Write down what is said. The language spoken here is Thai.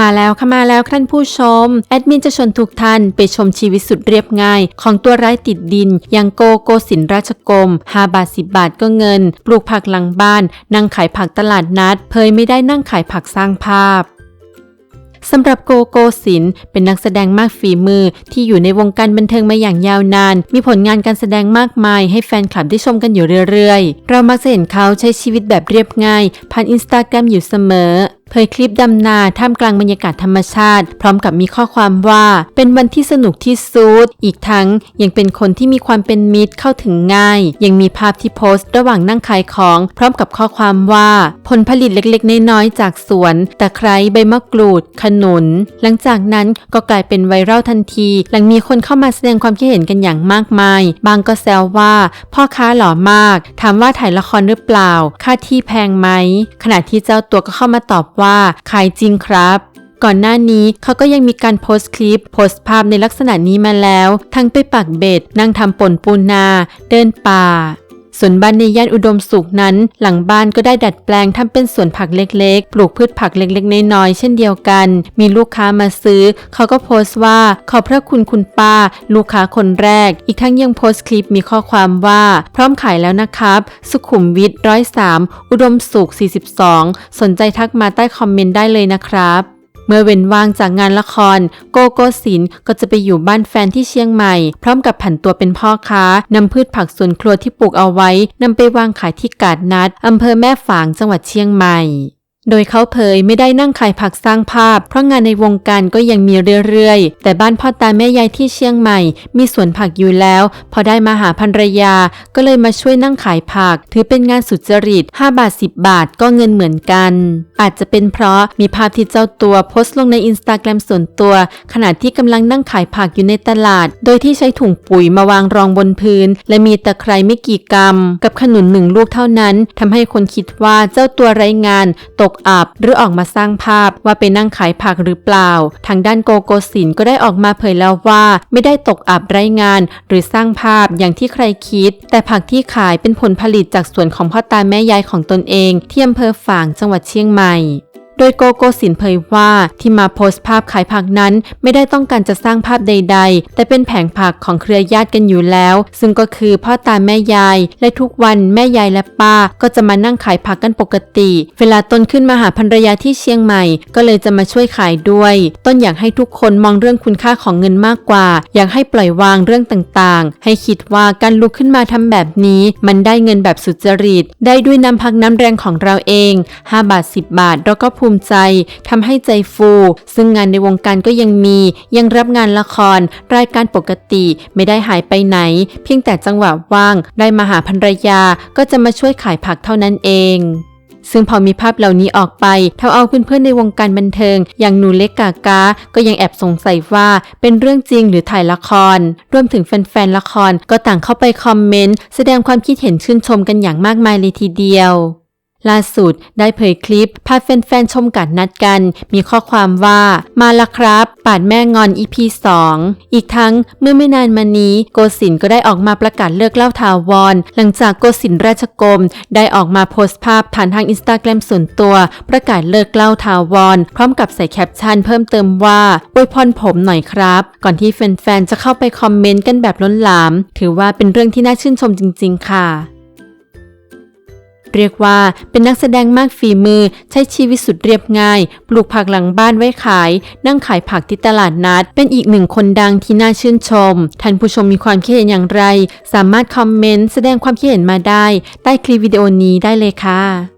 มาแล้วค่ะมาแล้วท่านผู้ชม แอดมินจะชวนทุกท่านไปชมชีวิตสุดเรียบง่าย ของตัวไร้ติดดินอย่างโกโกสินราชกรม5บาท 10 บาทก็เงิน ปลูกผักหลังบ้าน นั่งขายผักตลาดนัด เพยไม่ได้นั่งขายผักสร้างภาพสำหรับโกโกสินเป็นนักแสดงมากฝีมือที่อยู่ในวงการบันเทิงมาอย่างยาวนาน มีผลงานการแสดงมากมายให้แฟนคลับได้ชมกันอยู่เรื่อยๆ เรามักจะเห็นเขาใช้ชีวิตแบบเรียบง่าย ผ่านอินสตาแกรมอยู่เสมอ เผยคลิปดำนาท่ามกลางบรรยากาศธรรมชาติ พร้อมกับมีข้อความว่าเป็นวันที่สนุกที่สุดอีกทั้งยังเป็นคนที่มีความเป็นมิตรเข้าถึงง่าย ยังมีภาพที่โพสต์ระหว่างนั่งขายของ พร้อมกับข้อความว่า ผลผลิตเล็กๆ น้อยๆจากสวนตะไคร้ใบมะกรูด ขนุน หลังจากนั้นก็กลายเป็นไวรัลทันที หลังมีคนเข้ามาแสดงความคิดเห็นกันอย่างมากมาย บางก็แซวว่า พ่อค้าหล่อมากถามว่าถ่ายละครหรือเปล่า ค่าที่แพงไหมขณะที่เจ้าตัวก็เข้ามาตอบว่าขายจริงครับ ก่อนหน้านี้เขาก็ยังมีการโพสต์คลิป โพสต์ภาพในลักษณะนี้มาแล้ว ทั้งไปปักเบ็ด นั่งทำป่นปูนา เดินป่า ส่วนบ้านในย่านอุดมสุขนั้น หลังบ้านก็ได้ดัดแปลงทำเป็นสวนผักเล็กๆ ปลูกพืชผักเล็กๆ น้อยๆ เช่นเดียวกัน มีลูกค้ามาซื้อ เขาก็โพสต์ว่าขอบพระคุณคุณป้า ลูกค้าคนแรก อีกทั้งยังโพสต์คลิปมีข้อความว่า พร้อมขายแล้วนะครับ สุขุมวิทร้อยสามอุดมสุข 42 สนใจทักมาใต้คอมเมนต์ได้เลยนะครับ เมื่อเว้นว่างจากงานละคร โกโกศินก็จะไปอยู่บ้านแฟนที่เชียงใหม่ พร้อมกับผันตัวเป็นพ่อค้านำพืชผักสวนครัวที่ปลูกเอาไว้นำไปวางขายที่กาดนัดอำเภอแม่ฝางจังหวัดเชียงใหม่ โดยเขาเผยไม่ได้นั่งขายผักสร้างภาพ เพราะงานในวงการก็ยังมีเรื่อยๆ แต่บ้านพ่อตาแม่ยายที่เชียงใหม่ มีสวนผักอยู่แล้ว พอได้มาหาภรรยา ก็เลยมาช่วยนั่งขายผัก ถือเป็นงานสุจริต 5 บาท 10 บาทก็เงินเหมือนกัน อาจจะเป็นเพราะมีภาพที่เจ้าตัวโพสต์ลงในอินสตาแกรมส่วนตัว ขณะที่กำลังนั่งขายผักอยู่ในตลาด โดยที่ใช้ถุงปุ๋ยมาวางรองบนพื้น และมีตะไคร้ไม่กี่กรัม กับขนุนหนึ่งลูกเท่านั้นทำให้คนคิดว่าเจ้าตัวไร้งานตกอับ หรือออกมาสร้างภาพว่าไปนั่งขายผักหรือเปล่า ทางด้านโกโกสินก็ได้ออกมาเผยแล้วว่า ไม่ได้ตกอับไร้งาน หรือสร้างภาพอย่างที่ใครคิด แต่ผักที่ขายเป็นผลผลิตจากสวนของพ่อตาแม่ยายของตนเองที่อำเภอฝางจังหวัดเชียงใหม่ โดยโกโกสินเผยว่าที่มาโพสต์ภาพขายผักนั้น ไม่ได้ต้องการจะสร้างภาพใด ๆ แต่เป็นแผงผักของเครือญาติกันอยู่แล้ว ซึ่งก็คือพ่อตาแม่ยาย และทุกวันแม่ยายและป้า ก็จะมานั่งขายผักกันปกติ เวลาตนขึ้นมาหาภรรยาที่เชียงใหม่ ก็เลยจะมาช่วยขายด้วย ต้นอยากให้ทุกคนมองเรื่องคุณค่าของเงินมากกว่า อยากให้ปล่อยวางเรื่องต่างๆ ให้คิดว่าการลุกขึ้นมาทำแบบนี้ มันได้เงินแบบสุจริต ได้ด้วยน้ำพักน้ำแรงของเราเอง 5 บาท 10 บาทเราก็ภูมิใจทำให้ใจฟู ซึ่งงานในวงการก็ยังมี ยังรับงานละคร รายการปกติไม่ได้หายไปไหน เพียงแต่จังหวะว่าง ได้มาหาภรรยาก็จะมาช่วยขายผักเท่านั้นเองซึ่งพอมีภาพเหล่านี้ออกไปทำเอาเพื่อนๆในวงการบันเทิง อย่างหนูเล็กกากา ก็ยังแอบสงสัยว่าเป็นเรื่องจริงหรือถ่ายละคร รวมถึงแฟนๆละครก็ต่างเข้าไปคอมเมนต์ แสดงความคิดเห็นชื่นชมกันอย่างมากมายเลยทีเดียว ล่าสุดได้เผยคลิปพาแฟนๆชมกัดนัดกัน มีข้อความว่ามาละครับ ปาดแม่งอน EP 2 อีกทั้งเมื่อไม่นานมานี้โกสินก็ได้ออกมาประกาศเลิกเล่าทาวร หลังจากโกสินราชกรมได้ออกมาโพสต์ภาพผ่านทางอินสตาแกรมส่วนตัว ประกาศเลิกเล่าทาวร พร้อมกับใส่แคปชั่นเพิ่มเติมว่าอวยพรผมหน่อยครับ ก่อนที่แฟนๆจะเข้าไปคอมเมนต์กันแบบล้นหลาม ถือว่าเป็นเรื่องที่น่าชื่นชมจริง ๆ ค่ะ เรียกว่าเป็นนักแสดงมากฝีมือ ใช้ชีวิตสุดเรียบง่าย ปลูกผักหลังบ้านไว้ขาย นั่งขายผักที่ตลาดนัด เป็นอีกหนึ่งคนดังที่น่าชื่นชม ท่านผู้ชมมีความคิดเห็นอย่างไร สามารถคอมเมนต์แสดงความคิดเห็นมาได้ ใต้คลิปวิดีโอนี้ได้เลยค่ะ